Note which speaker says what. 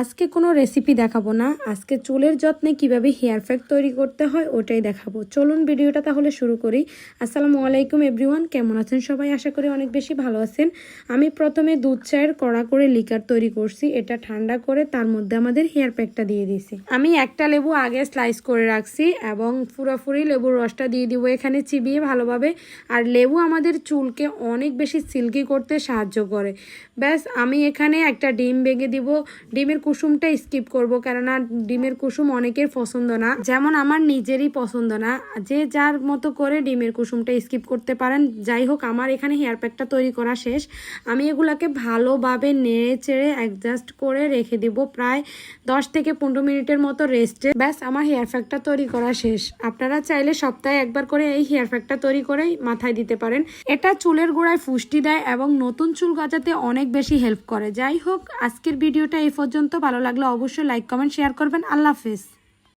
Speaker 1: আজকে কোনো রেসিপি দেখাবো না। আজকে চুলের যত্নে কীভাবে হেয়ার প্যাক তৈরি করতে হয়, ওটাই দেখাবো। চলুন ভিডিওটা তাহলে শুরু করি। আসসালামু আলাইকুম এভরিওয়ান কেমন আছেন সবাই? আশা করি অনেক বেশি ভালো আছেন। আমি প্রথমে দুধ, চায়ের কড়া করে লিকার তৈরি করছি। এটা ঠান্ডা করে তার মধ্যে আমাদের হেয়ার প্যাকটা দিয়ে দিয়েছি। আমি একটা লেবু আগে স্লাইস করে রাখছি এবং পুরোপুরি লেবুর রসটা দিয়ে দিব এখানে চিবিয়ে ভালোভাবে। আর লেবু আমাদের চুলকে অনেক বেশি সিল্কি করতে সাহায্য করে। ব্যাস, আমি এখানে একটা ডিম বেগে দিব। ডিমের কুসুমটা স্কিপ করব, কেননা ডিমের কুসুম অনেকের পছন্দ না। যেমন আমার নিজেরই পছন্দ না। যে যার মতো করে ডিমের কুসুমটা স্কিপ করতে পারেন, যাই হোক, আমার এখানে হেয়ার প্যাকটা তৈরি করা শেষ। আমি এগুলাকে ভালোভাবে নেড়ে চেড়ে অ্যাডজাস্ট করে রেখে দিব প্রায় দশ থেকে পনেরো মিনিটের মতো রেস্টে ব্যাস, আমার হেয়ার প্যাকটা তৈরি করা শেষ। আপনারা চাইলে সপ্তাহে একবার করে এই হেয়ার প্যাকটা তৈরি করেই মাথায় দিতে পারেন। এটা চুলের গোড়ায় ফুষ্টি দেয় এবং নতুন চুল গাজাতে অনেক বেশি হেল্প করে। যাই হোক, আজকের ভিডিওটা এই পর্যন্ত। ভালো লাগলে অবশ্যই লাইক কমেন্ট শেয়ার করবেন। আল্লাহ হাফেজ।